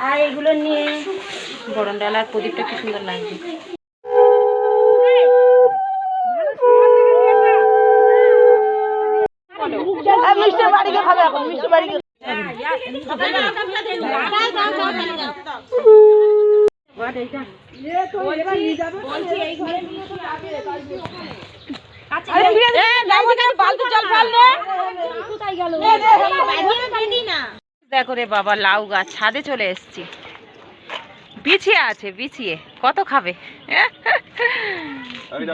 আর এগুলো নিয়ে গরম ডাল আর প্রদীপটা কি সুন্দর লাগবে দেখো রে বাবা লাউ গাছ ছাদে চলে এসছি। বিছিয়ে আছে বিছিয়ে। কত খাবে?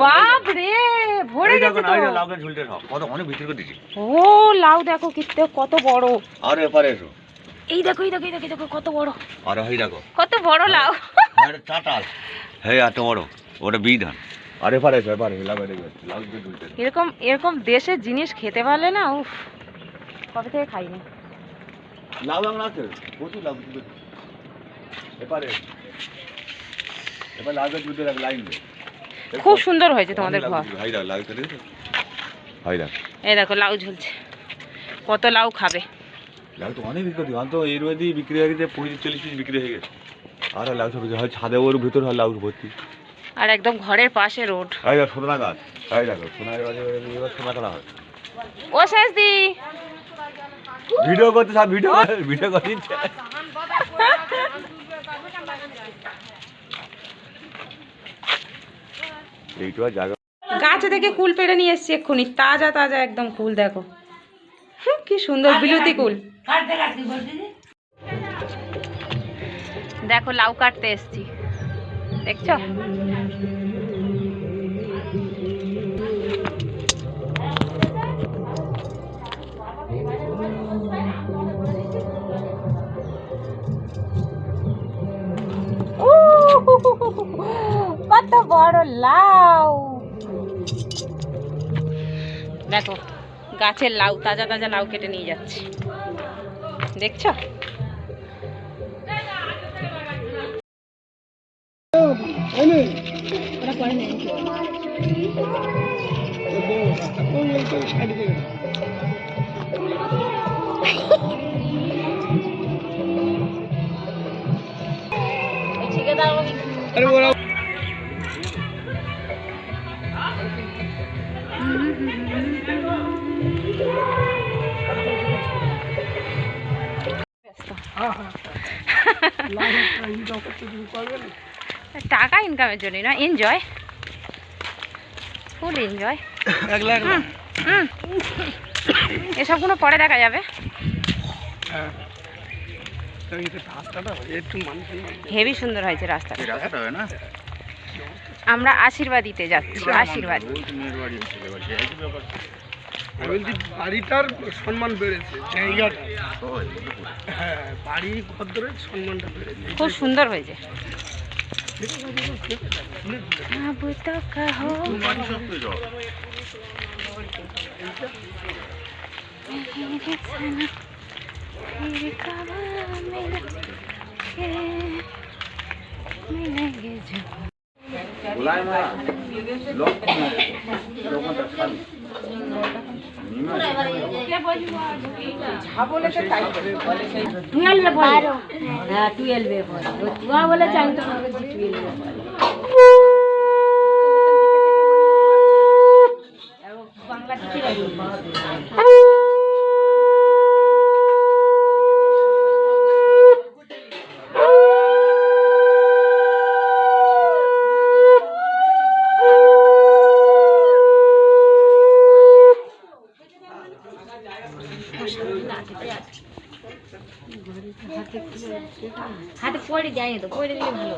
বাপ রে ভরে গেছে তো। লাউকে ঝুলতে সব। কত অনেক ভিতর করে দিচ্ছি ও লাউ দেখো কিতে কত বড়। আর এপারে এসো। এই দেখো এই দেখো এই দেখো দেখো কত বড়। আর হই দেখো। কত বড় লাউ। আর চাটাল। হ্যাঁ এত বড়। ওটা বি ধান আর এপারে এসো এপারে দেখবে লাউকে ঝুলতে এরকম এরকম দেশের জিনিস খেতে পারলে না উফ কবে থেকে খাইনি। লাউ আছে প্রচুর লাউ এপারে এবার লাউকে ঝুলতে রাখ লাইন খুব সুন্দর হয়েছে তোমাদের ঘর। লাউ এই দেখো লাউ ঝুলছে। কত লাউ খাবে। লাউ তো অনেক বিক্রি করতে তো এর মধ্যেই বিক্রি হয়ে গেছে পঁয়ত্রিশ চল্লিশ পিস বিক্রি হয়ে গেছে। আর লাউ সব হয় ছাদে ওর ভিতর হয় লাউ ভর্তি। আর একদম ঘরের পাশে রোড। এই দেখো সোনা গাছ। এই দেখো সোনা গাছ এবার সোনা হয়। ও শেষ দি ভিডিও করতে সব ভিডিও ভিডিও করে দিচ্ছে। এইটু জায়গা গাছ থেকে কুল পেড়ে নিয়ে এসছি এক্ষুনি তাজা তাজা একদম কুল দেখো। কি সুন্দর বিলুতি কুল। দেখো লাউ কাটতে এসছি। দেখছ? কত বড় লাউ। দেখো গাছের লাউ তাজা তাজা লাউ কেটে নিয়ে যাচ্ছে। দেখছ? টাকা ইনকামের জন্য না এনজয় ফুল এনজয় এসবগুলো পরে দেখা যাবে। হেভি সুন্দর হয়েছে রাস্তাটা আমরা আশীর্বাদিতে যাচ্ছি আশীর্বাদ বাড়িটার সম্মান বেড়েছে খুব সুন্দর হয়েছে টুয়েলভে পড়ে হ্যাঁ টুয়েলভে পড়ে তুয়া বলে চাই তো টুয়েলভে পড়ে বাংলা শিখে হাতে পড়ে যায়নি তো পড়ে দিলে ভালো।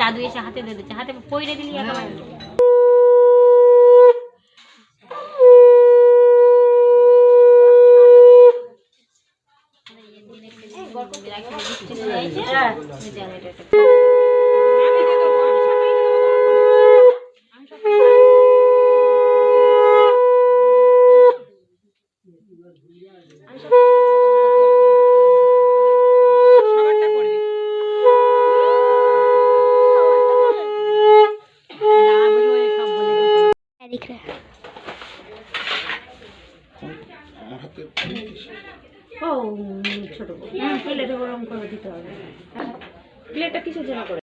দাদু এসে হাতে দিচ্ছে হাতে পড়ে দিলি একেবারে ও ছোট বউ। হুম, তুলে দেবো গরম করে দিতে হবে প্লেটটা কিসের জন্য করে